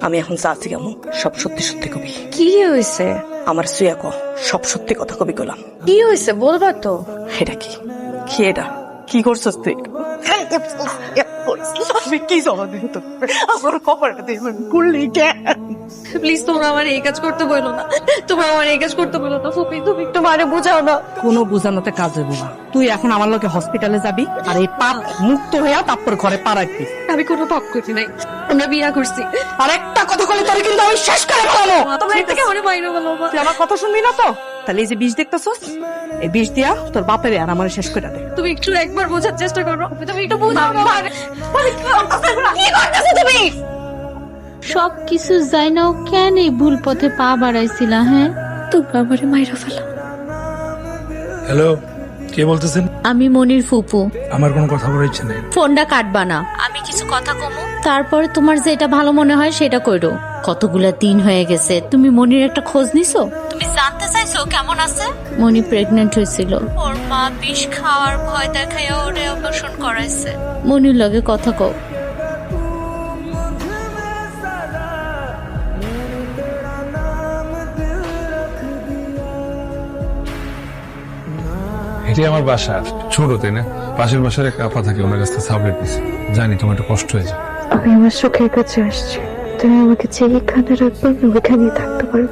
আমি এখন চাচ্ছি কেমন সব সত্যি সত্যি কবি। কি হয়েছে? আমার সুয়া ক সব সত্যি কথা কবি গোলাম কি হয়েছে? বলবা তো। এটা কি? কি এটা? কি করছ তুই? আমি কি জবাব দিব তোর? আমার কপালটা দিয়ে করলি প্লিজ তোমরা আমার এই কাজ করতে বলো না। তোমরা আমার এই কাজ করতে বলো না ফুপি। তুমি একটু মারে বোঝাও না। কোনো বুঝানোতে কাজ হইব না। তুই এখন আমার লোকে হসপিটালে যাবি আর এই পাপ মুক্ত হইয়া তারপর ঘরে পা রাখবি। আমি কোনো পাপ করি নাই। আমরা বিয়া করছি। আর একটা কথা বলে তোর কিন্তু আমি শেষ করে ফেলানো তোমরা এর থেকে আমার মাইরো বলো আমার কথা শুনবি না তো? তাহলে এই যে বিষ দেখতেছস? এই বিষ দিয়া তোর বাপের আর আমার শেষ করে দে। তুমি একটু একবার বোঝার চেষ্টা করো। তুমি একটু বোঝাও। কি করতেছো তুমি সব কিছু যাই নাও কেন এই ভুল পথে পা বাড়াইছিলা হ্যাঁ? তোর বাবারে মাইরা ফেলা। হ্যালো কে বলতেছেন? আমি মনির ফুপু। আমার কোনো কথা বলার ইচ্ছে নেই। ফোনটা কাটবা না। আমি কিছু কথা কমু? তারপরে তোমার যেটা ভালো মনে হয় সেটা করো কতগুলা দিন হয়ে গেছে তুমি মনির একটা খোঁজ নিছো? তুমি জানতে চাইছো কেমন আছে? মনি প্রেগনেন্ট হয়েছিল। ওর মা বিষ খাওয়ার ভয় দেখাইয়া ওরে অপারেশন করাইছে। মনির লগে কথা কও। এটাই আমার বাসা, ছোট, তাই না? পাশের বাসার এক আপা থাকে, ওনার কাছে সাবলেট দিচ্ছে জানি, তোমার একটু কষ্ট হয়ে যায় আমি আমার সুখের কাছে আসছি। তুমি আমাকে যেখানে রাখবে, আমি ওইখানেই থাকতে পারব।